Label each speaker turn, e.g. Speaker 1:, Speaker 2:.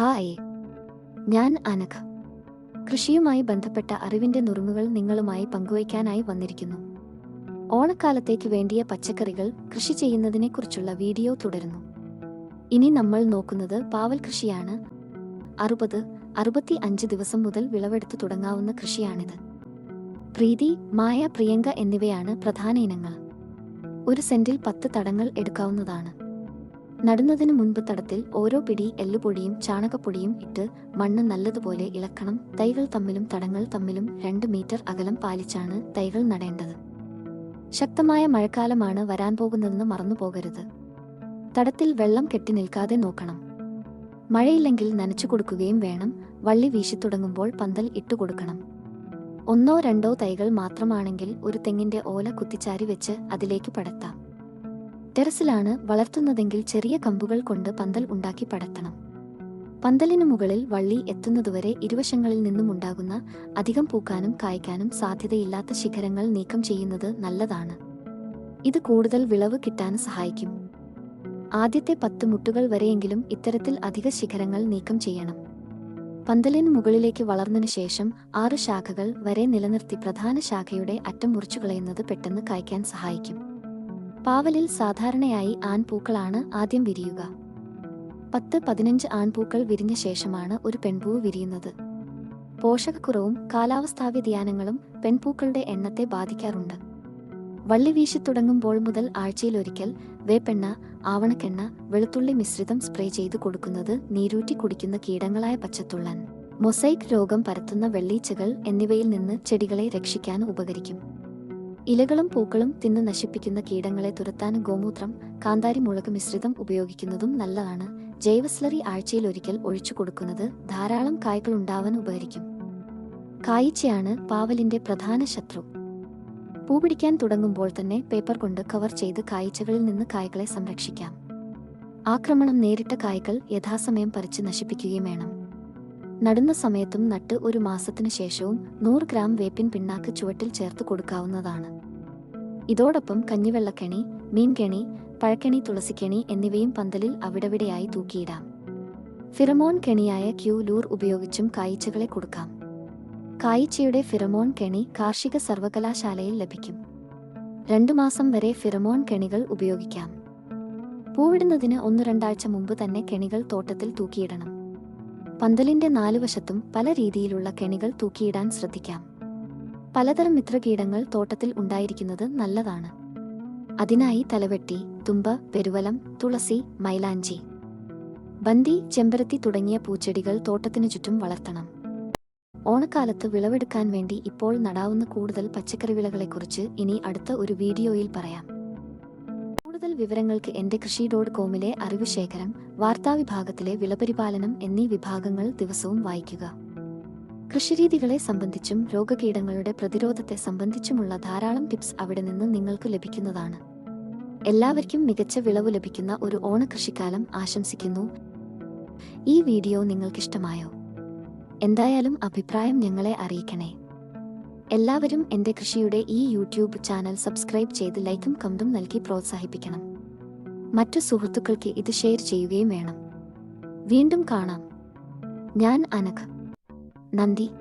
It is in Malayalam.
Speaker 1: ഹായ്. ഞാൻ അനഘ. കൃഷിയുമായി ബന്ധപ്പെട്ട അറിവിന്റെ നുറുങ്ങുകൾ നിങ്ങളുമായി പങ്കുവയ്ക്കാനായി വന്നിരിക്കുന്നു. ഓണക്കാലത്തേക്ക് വേണ്ടിയ പച്ചക്കറികൾ കൃഷി ചെയ്യുന്നതിനെക്കുറിച്ചുള്ള വീഡിയോ തുടരുന്നു. ഇനി നമ്മൾ നോക്കുന്നത് പാവൽ കൃഷിയാണ്. അറുപത് അറുപത്തി അഞ്ച് ദിവസം മുതൽ വിളവെടുത്തു തുടങ്ങാവുന്ന കൃഷിയാണിത്. പ്രീതി മായ പ്രിയങ്ക എന്നിവയാണ് പ്രധാന ഇനങ്ങൾ. ഒരു സെന്റിൽ പത്ത് തടങ്ങൾ എടുക്കാവുന്നതാണ്. നടുന്നതിനു മുൻപ് തടത്തിൽ ഓരോ പിടി എല്ലുപൊടിയും ചാണകപ്പൊടിയും ഇട്ട് മണ്ണ് നല്ലതുപോലെ ഇളക്കണം. തൈകൾ തമ്മിലും തടങ്ങൾ തമ്മിലും രണ്ട് മീറ്റർ അകലം പാലിച്ചാണ് തൈകൾ നടേണ്ടത്. ശക്തമായ മഴക്കാലമാണ് വരാൻ പോകുന്നതെന്ന് മറന്നുപോകരുത് തടത്തിൽ വെള്ളം കെട്ടി നിൽക്കാതെ നോക്കണം. മഴയില്ലെങ്കിൽ നനച്ചു കൊടുക്കുകയും വേണം. വള്ളി വീശിത്തുടങ്ങുമ്പോൾ പന്തൽ ഇട്ടുകൊടുക്കണം ഒന്നോ രണ്ടോ തൈകൾ മാത്രമാണെങ്കിൽ ഒരു തെങ്ങിന്റെ ഓല കുത്തിച്ചാരി വെച്ച് അതിലേക്ക് പടർത്താം ടെറസിലാണ് വളർത്തുന്നതെങ്കിൽ ചെറിയ കമ്പുകൾ കൊണ്ട് പന്തൽ ഉണ്ടാക്കി പടർത്തണം പന്തലിനു മുകളിൽ വള്ളി എത്തുന്നതുവരെ ഇരുവശങ്ങളിൽ നിന്നും ഉണ്ടാകുന്ന അധികം പൂക്കാനും കായ്ക്കാനും സാധ്യതയില്ലാത്ത ശിഖരങ്ങൾ നീക്കം ചെയ്യുന്നത് നല്ലതാണ്. ഇത് കൂടുതൽ വിളവ് കിട്ടാൻ സഹായിക്കും. ആദ്യത്തെ പത്ത് മുട്ടുകൾ വരെയെങ്കിലും ഇത്തരത്തിൽ അധിക ശിഖരങ്ങൾ നീക്കം ചെയ്യണം. പന്തലിന് മുകളിലേക്ക് വളർന്നതിനു ശേഷം ആറ് ശാഖകൾ വരെ നിലനിർത്തി പ്രധാന ശാഖയുടെ അറ്റം മുറിച്ചു കളയുന്നത് പെട്ടെന്ന് കായ്ക്കാൻ സഹായിക്കും. പാവലിൽ സാധാരണയായി ആൺപൂക്കളാണ് ആദ്യം വിരിയുക. പത്ത് പതിനഞ്ച് ആൺപൂക്കൾ വിരിഞ്ഞ ശേഷമാണ് ഒരു പെൺപൂവ് വിരിയുന്നത്. പോഷകക്കുറവും കാലാവസ്ഥാ വ്യതിയാനങ്ങളും പെൺപൂക്കളുടെ എണ്ണത്തെ ബാധിക്കാറുണ്ട്. വള്ളി വീശി തുടങ്ങുമ്പോൾ മുതൽ ആഴ്ചയിലൊരിക്കൽ വേപ്പെണ്ണ ആവണക്കെണ്ണ വെളുത്തുള്ളി മിശ്രിതം സ്പ്രേ ചെയ്തു കൊടുക്കുന്നത് നീരൂറ്റി കുടിക്കുന്ന കീടങ്ങളായ പച്ചത്തുള്ളൻ. മൊസൈക്ക് രോഗം പരത്തുന്ന വെള്ളീച്ചകൾ എന്നിവയിൽ നിന്ന് ചെടികളെ രക്ഷിക്കാൻ ഉപകരിക്കും. ഇലകളും പൂക്കളും തിന്ന് നശിപ്പിക്കുന്ന കീടങ്ങളെ തുരത്താൻ ഗോമൂത്രം കാന്താരി മുളക് മിശ്രിതം ഉപയോഗിക്കുന്നതും നല്ലതാണ്. ജൈവസ്ലറി ആഴ്ചയിൽ ഒരിക്കൽ ഒഴിച്ചു കൊടുക്കുന്നത് ധാരാളം കായ്കൾ ഉണ്ടാവാൻ ഉപകരിക്കും. കായ്ച്ചയാണ് പാവലിന്റെ പ്രധാന ശത്രു. പൂ പിടിക്കാൻ തുടങ്ങുമ്പോൾ തന്നെ പേപ്പർ കൊണ്ട് കവർ ചെയ്ത് കായ്ച്ചകളിൽ നിന്ന് കായ്കളെ സംരക്ഷിക്കാം. ആക്രമണം നേരിട്ട കായ്കൾ യഥാസമയം പറിച്ച് നശിപ്പിക്കുകയും വേണം. നടുന്ന സമയത്തും നട്ട് ഒരു മാസത്തിനു ശേഷവും നൂറ് ഗ്രാം വേപ്പിൻ പിണ്ണാക്ക് ചുവട്ടിൽ ചേർത്ത് കൊടുക്കാവുന്നതാണ്. ഇതോടൊപ്പം കഞ്ഞിവെള്ളക്കെണി മീൻകെണി പഴക്കെണി തുളസിക്കെണി എന്നിവയും പന്തലിൽ അവിടവിടെയായി തൂക്കിയിടാം. ഫിറമോൺ കെണിയായ ക്യൂ ലൂർ ഉപയോഗിച്ചും കായ്ച്ചകളെ കൊടുക്കാം. കായ്ച്ചയുടെ ഫിറമോൺ കെണി കാർഷിക സർവകലാശാലയിൽ ലഭിക്കും. രണ്ടു മാസം വരെ ഫിറമോൺ കെണികൾ ഉപയോഗിക്കാം. പൂവിടുന്നതിന് ഒന്ന് രണ്ടാഴ്ച മുമ്പ് തന്നെ കെണികൾ തോട്ടത്തിൽ തൂക്കിയിടണം. പന്തലിന്റെ നാലുവശത്തും പല രീതിയിലുള്ള കെണികൾ തൂക്കിയിടാൻ ശ്രദ്ധിക്കാം. പലതരം മിത്രകീടങ്ങൾ തോട്ടത്തിൽ ഉണ്ടായിരിക്കുന്നത് നല്ലതാണ്. അതിനായി തലവെട്ടി തുമ്പ പെരുവലം തുളസി മൈലാഞ്ചി ബന്തി ചെമ്പരത്തി തുടങ്ങിയ പൂച്ചെടികൾ തോട്ടത്തിനു ചുറ്റും വളർത്തണം. ഓണക്കാലത്ത് വിളവെടുക്കാൻ വേണ്ടി ഇപ്പോൾ നടാവുന്ന കൂടുതൽ പച്ചക്കറി വിളകളെക്കുറിച്ച് ഇനി അടുത്ത ഒരു വീഡിയോയിൽ പറയാം. കൂടുതൽ വിവരങ്ങൾക്ക് എന്റെ കൃഷി ഡോട്ട് കോമിലെ അറിവ് ശേഖരം വാർത്താവിഭാഗത്തിലെ വിളപരിപാലനം എന്നീ വിഭാഗങ്ങൾ ദിവസവും വായിക്കുക. കൃഷിരീതികളെ സംബന്ധിച്ചും രോഗകീടങ്ങളുടെ പ്രതിരോധത്തെ സംബന്ധിച്ചുമുള്ള ധാരാളം ടിപ്സ് അവിടെ നിന്ന് നിങ്ങൾക്ക് ലഭിക്കുന്നതാണ്. എല്ലാവർക്കും മികച്ച വിളവ് ലഭിക്കുന്ന ഒരു ഓണകൃഷിക്കാലം ആശംസിക്കുന്നു. ഈ വീഡിയോ നിങ്ങൾക്കിഷ്ടമായോ? എന്തായാലും അഭിപ്രായം ഞങ്ങളെ അറിയിക്കണേ. എല്ലാവരും എന്റെ കൃഷിയുടെ ഈ യൂട്യൂബ് ചാനൽ സബ്സ്ക്രൈബ് ചെയ്ത് ലൈക്കും കമന്റും നൽകി പ്രോത്സാഹിപ്പിക്കണം. മറ്റു സുഹൃത്തുക്കൾക്ക് ഇത് ഷെയർ ചെയ്യുകയും വേണം. വീണ്ടും കാണാം. ഞാൻ അനഘ. Nanti.